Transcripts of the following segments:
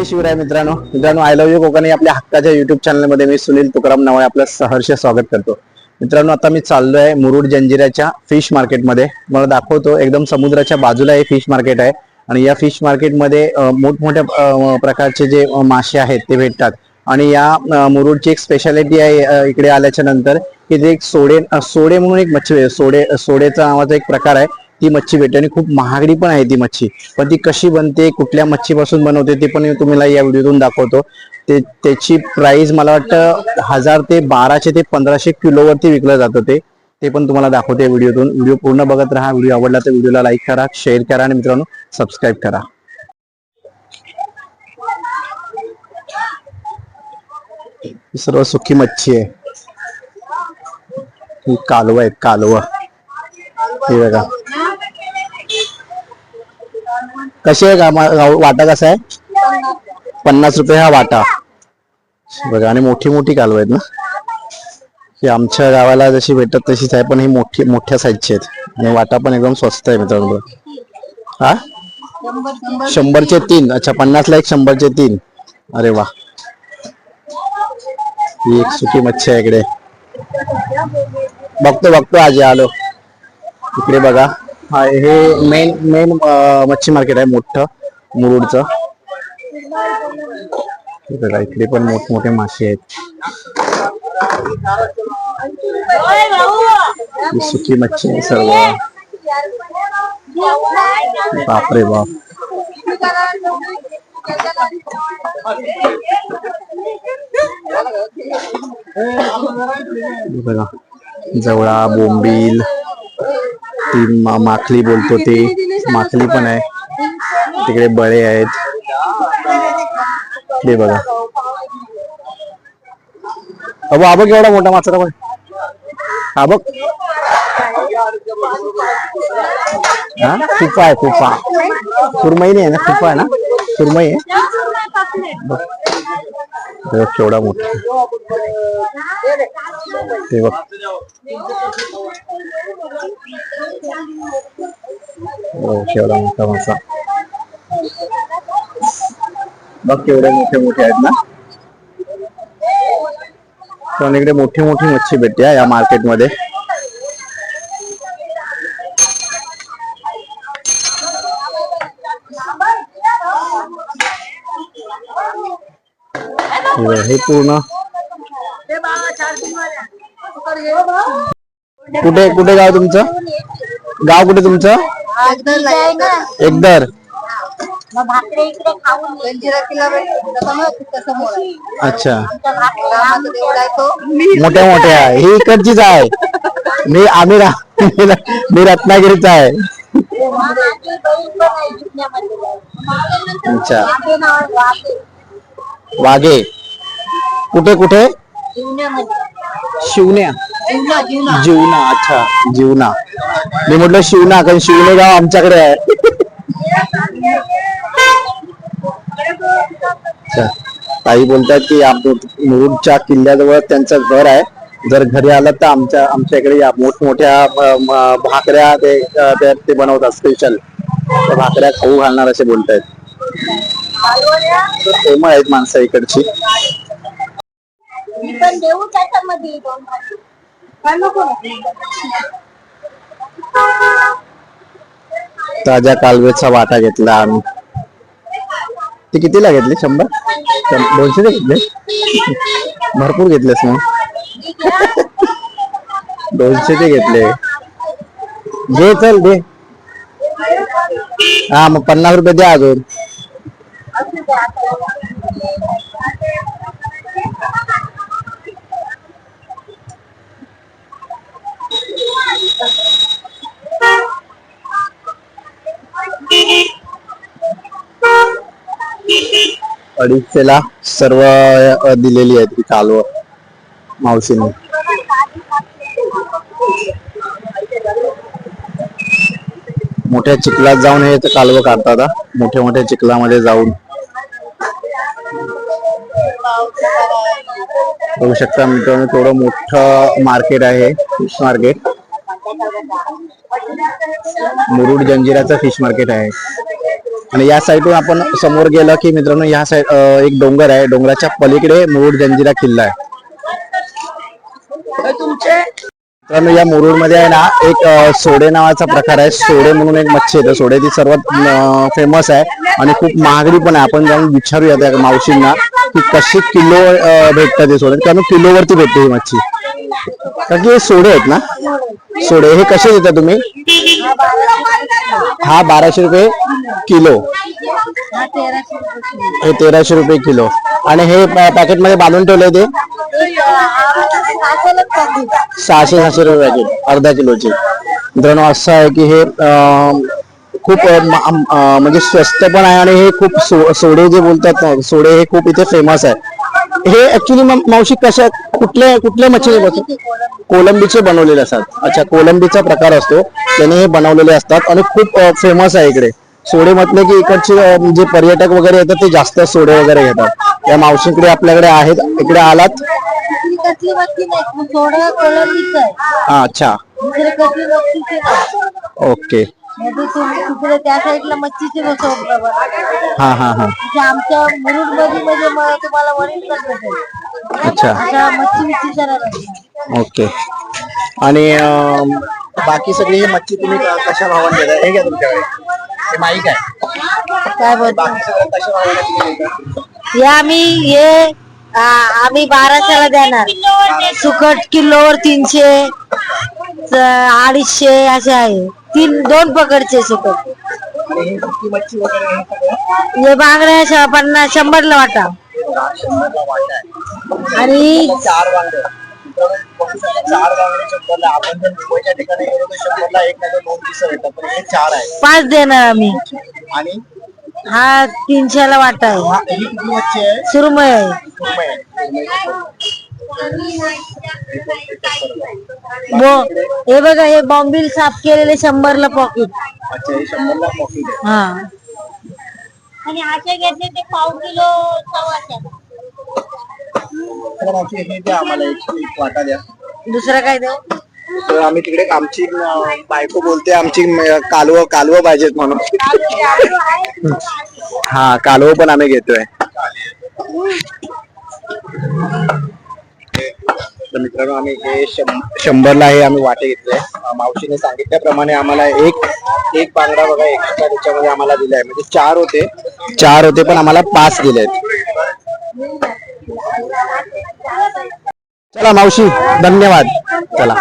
जय शिवराय मित्रांनो. मित्रांनो I love you Konkani आपल्या हक्काच्या युट्यूब चॅनलमध्ये मी सुनील तुकाराम नावाने आपलं सहर्ष स्वागत करतो. मित्रांनो आता मी चाललोय मुरुड जंजिराच्या फिश मार्केटमध्ये मला दाखवतो एकदम समुद्राच्या बाजूला हे फिश मार्केट आहे. आणि या फिश मार्केटमध्ये मध्ये मोठमोठ्या प्रकारचे जे मासे आहेत ते भेटतात. आणि या मुरुडची एक स्पेशालिटी आहे इकडे आल्याच्यानंतर की जे एक सोडे सोडे म्हणून एक मच्छी आहे. सोडे सोडेचा नावाचा एक प्रकार आहे. ती मच्छी भेटते आणि खूप महागडी पण आहे ती मच्छी. पण ती कशी बनते कुठल्या मच्छीपासून बनवते ते पण तुम्हाला या व्हिडिओतून दाखवतो. ते त्याची प्राइस मला वाटतं हजार ते बाराशे ते पंधराशे किलोवरती विकलं जातं ते. ते पण तुम्हाला दाखवते व्हिडिओतून. व्हिडिओ पूर्ण बघत राहा. व्हिडिओ आवडला तर व्हिडिओला लाईक करा शेअर करा आणि मित्रांनो सबस्क्राईब करा. सर्व सुखी मच्छी आहे. कालवा आहे आहेत कालव. हे बघा. कशी आहे का वाटा कसा आहे? पन्नास रुपये हा वाटा. बघा आणि मोठी मोठी कालव आहेत ना. ही आमच्या गावाला जशी भेटतात तशीच आहे पण ही मोठी मोठ्या साईजची आहेत. आणि वाटा पण एकदम स्वस्त आहे मित्रांनो. हा? शंभरचे तीन. अच्छा पन्नासला एक शंभरचे तीन. अरे वा. ही एक सुकी मच्छी आहे इकडे. बघतो बघतो आजी आलो. इकडे बघा. हा हे मेन मेन मच्छी मार्केट आहे मोठं मुरुडचं. इकडे पण मोठमोठे मासे आहेत. सुकी मच्छी आहे सर्व. बापरे बाप. बघा जवळा बोंबील ती मा- माखली बोलतो ती. माखली पण आहे. तिकडे बळे आहेत. हे बघा. अबो हा एवढा मोठा माचरा पण. हा बघ हा? कुपा आहे कुपा सुरमई नाही आहे ना कुपा आहे ना? सुरमई आहे. बघ. केवढा मोठा ते बघ. हो केवढा मोठा मासा. बघ केवढे मोठे मोठे आहेत ना. पण इकडे मोठी मोठी मच्छी भेटते या मार्केटमध्ये हे पूर्ण. कुठे कुठे गाव तुमचं? गाव कुठे तुमचं? एकदर. अच्छा. मोठ्या मोठ्या. आहे ही इकडचीच आहे. मी आम्ही मी रत्नागिरीचा आहे. अच्छा. वाघे. कुठे कुठे. शिवण्या. जीवना अच्छा जीवना. मी म्हटलं शिवना कारण शिवणे गाव आमच्याकडे आहे. अच्छा. ताई बोलतात की आप- मुरुडच्या किल्ल्याजवळ त्यांचं घर आहे. जर घरी आलं तर आमच्या आमच्या इकडे या मोठमोठ्या भाकऱ्या ते ते- ते बनवतात स्पेशल भाकऱ्या खाऊ घालणार असे बोलतायत. प्रेमळ आहेत माणसं इकडची. मी पण देऊ त्याच्यामध्ये दोन भाजी. काय नको? ताज्या कालवेचा वाटा घेतला आम्ही. ते कितीला घेतले? शंभर? शं- दोनशे ते घेतले भरपूर घेतलेस मग दोनशे ते घेतले. घे चल दे. हा मग पन्नास रुपये द्या अजून. अडीचशेला सर्व दिलेली आहेत ती कालव मावशीने. मोठ्या चिखलात जाऊन हे कालव काढतात मोठ्या मोठ्या चिखलामध्ये जाऊन. बघू शकता मित्रांनो थोडं मोठं मार्केट आहे फिश मार्केट. मुरुड जंजिराचं फिश मार्केट आहे. आणि या साईडून आपण समोर गेलं की मित्रांनो या साईड एक डोंगर आहे. डोंगराच्या पलीकडे मुरुड जंजिरा किल्ला आहे. मित्रांनो या मुरुडमध्ये आहे ना एक सोडे नावाचा प्रकार आहे. सोडे म्हणून एक मच्छी येते. सोडे ती सर्वात फेमस आहे. आणि खूप महागडी पण आहे. आपण जाऊन विचारूया त्या मावशींना की कशी किलो अ, भेटतं ते सोडे. कारण किलोवरती भेटते ही मच्छी. कारण हे सोडे आहेत ना? सोडे हे कसे देता तुम्ही? हा बाराशे रुपये किलो. हा तेराशे रुपये किलो. हे तेराशे रुपये किलो आणि हे पॅकेटमध्ये बांधून ठेवले ते? सहाशे सहाशे रुपये पॅकेट अर्धा किलोचे. मित्रांनो असं आहे की हे अं, खूप अं, म- अं, म्हणजे स्वस्त पण आहे आणि हे खूप सो- सोडे जे बोलतात ना सोडे हे खूप इथे फेमस आहे. हे ऍक्च्युली मावशी कशा कुठल्या कुठल्या मच्छी कोलंबीचे बनवलेले असतात. अच्छा कोलंबीचा प्रकार असतो. त्याने हे बनवलेले असतात आणि खूप फेमस आहे इकडे. सोडे म्हटले की इकडचे जे पर्यटक वगैरे येतात ते जास्त सोडे वगैरे घेतात. त्या मावशीकडे आपल्याकडे आहेत. इकडे आलात? ही अच्छा. ओके. तिकडे त्या साईडला मच्छीचे हा हा हा. आमच्या मुरुडमध्ये तुम्हाला वरील अच्छा. मच्छी. ओके. आणि बाकी सगळी ही मच्छी तुम्ही कशा भावाने देता हे घ्या तुमच्याकडे. हे माईक आहे. काय बोलतो? हे आम्ही हे आम्ही बाराशेला देणार. सुकट किलोवर तीनशे अडीचशे असे आहे. तीन दोन पकडचे आणि ही बांगड्या पन्नास वाटा शंभरला वाटा. आणि चार पाच देणार आम्ही. आणि हा तीनशेला वाटा आहे. आहे. हे बघा हे बॉम्बिल साफ केलेले शंभरला पॉकेट अच्छा हे शंभरला पॉकेट आहे. हा. आणि असे घेतले ते पाव किलो मावशी हे द्या आम्हाला एक एक वाटा द्या. दुसरं काय देऊ? तर आम्ही तिकडे आमची अं, बायको बोलते आमची म- कालवं कालवं पाहिजेत म्हणून. हा कालवं पण आम्ही घेतोय. तर मित्रांनो आम्ही हे शंभरला हे आम्ही वाटे घेतले. मावशीने सांगितल्याप्रमाणे आम्हाला एक एक बांगडा बघा एक्स्ट्रा त्याच्यामध्ये आम्हाला दिलाय म्हणजे चार होते. चार होते पण आम्हाला पाच दिले चला मावशी धन्यवाद. चला.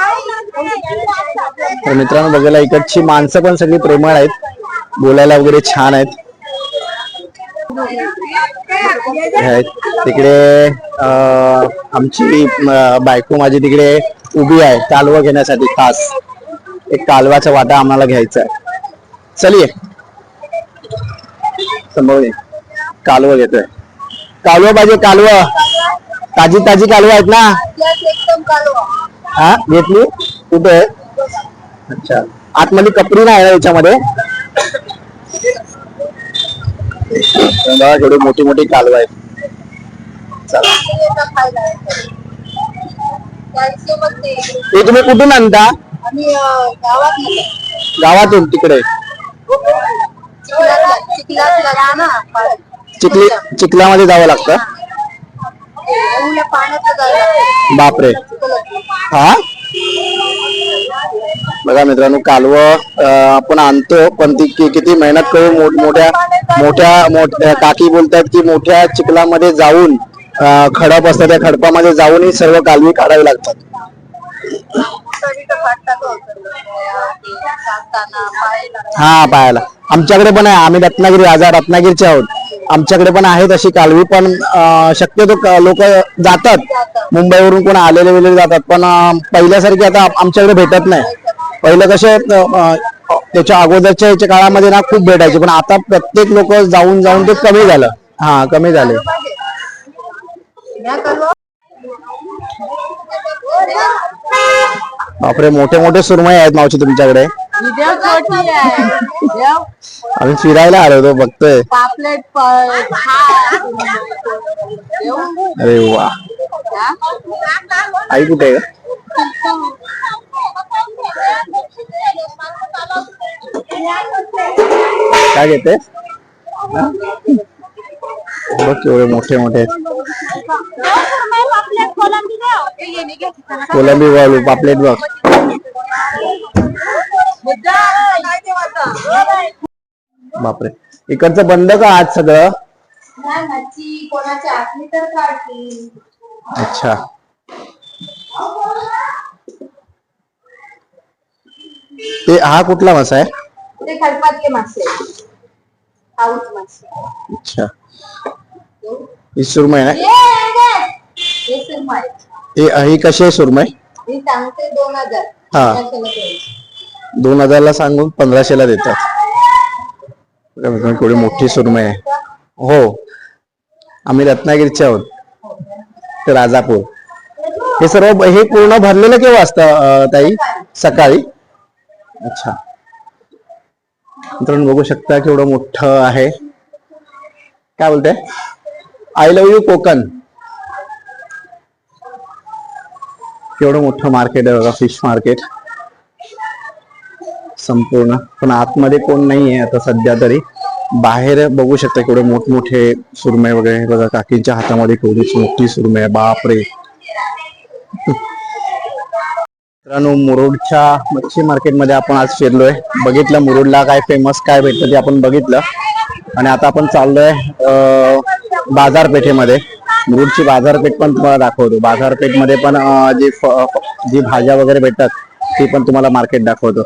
तर मित्रांनो बघायला इकडची माणसं पण सगळी प्रेमळ आहेत. बोलायला वगैरे छान आहेत. तिकडे आमची बायको माझी तिकडे उभी आहे कालवा घेण्यासाठी खास. एक कालवाचा वाटा आम्हाला घ्यायचा आहे चलिये. संभव कालवा घेतोय. कालवा पाहिजे कालवा. ताजी ताजी कालवा आहेत ना? हा घेतली? कुठे? आहे? अच्छा. आतमध्ये कपडी नाही ना याच्यामध्ये? बघा केवढी मोठी मोठी कालवा आहेत. चला. हे तुम्ही कुठून आणता. गावातून तिकडे. चिखली चिखलामध्ये जावं लागतं. बापरे. हा? बघा मित्रांनो कालव आपण आणतो पण ती किती मेहनत करून मोठ- मोठ्या मोठ्या मोठ्या काकी बोलतात की मोठ्या चिखलामध्ये जाऊन खडप असतात त्या खडपामध्ये जाऊन ही सर्व कालवी काढावी लागतात. हो पायाला. हा पायाला आमच्याकडे पण आहे. आम्ही रत्नागिरी आजार रत्नागिरीचे आहोत. आमच्याकडे पण आहेत अशी कालवी पण शक्यतो लोक जातात. मुंबईवरून कोण आलेले वगैरे जातात. पण पहिल्यासारखी आता आम- आमच्याकडे भेटत नाही. पहिलं कसे त्याच्या अगोदरच्या याच्या काळामध्ये ना खूप भेटायचे. पण आता प्रत्येक लोक जाऊन जाऊन ते कमी झालं. हा कमी झाले. बापरे मोठे मोठे सुरमई आहेत मावशी तुमच्याकडे. आम्ही फिरायला आलो होतो बघतोय. अरे वा. आई कुठे? काय घेते? बघ केवढे मोठे मोठे. कोलंबी वालू पापलेट बघ. बापरे. इकडचं बंद का आज सगळं? अच्छा. ते हा कुठला मासा आहे? ते मासे. आऊत मासे. अच्छा. ही सुरमई ना हे. ही ही कशी आहे सुरमई? मी सांगते दोन हजार. हा. हजारला सांगून पंधराशेला देतात. बघा मित्रांनो, केवढी मोठी सुरमई आहे. हो. आम्ही रत्नागिरीचे आहोत. ते राजापूर. हे सर्व हे पूर्ण भरलेलं केव्हा असतं ताई? सकाळी? अच्छा. मित्रांनो बघू शकता केवढं मोठं आहे. काय बोलते? I love you Konkan. केवढं मोठं मार्केट आहे बघा फिश मार्केट संपूर्ण. पण आतमध्ये कोण नाहीये आता सध्या तरी. बाहेर बघू शकता केवढे मोठमोठे सुरमे वगैरे. बघा काकींच्या हातामध्ये केवढीच मोठी सुरमे बापरे. मित्रांनो मुरुडच्या मच्छी मार्केटमध्ये आपण आज फिरलोय. बघितलं मुरुडला काय फेमस काय भेटतं ते आपण बघितलं. आणि आता आपण चाललोय बाजारपेठेमध्ये. मुरुडची बाजारपेठ पण तुम्हाला दाखवतो. बाजारपेठमध्ये पण जी जी भाज्या वगैरे भेटतात ती पण तुम्हाला मार्केट दाखवतो.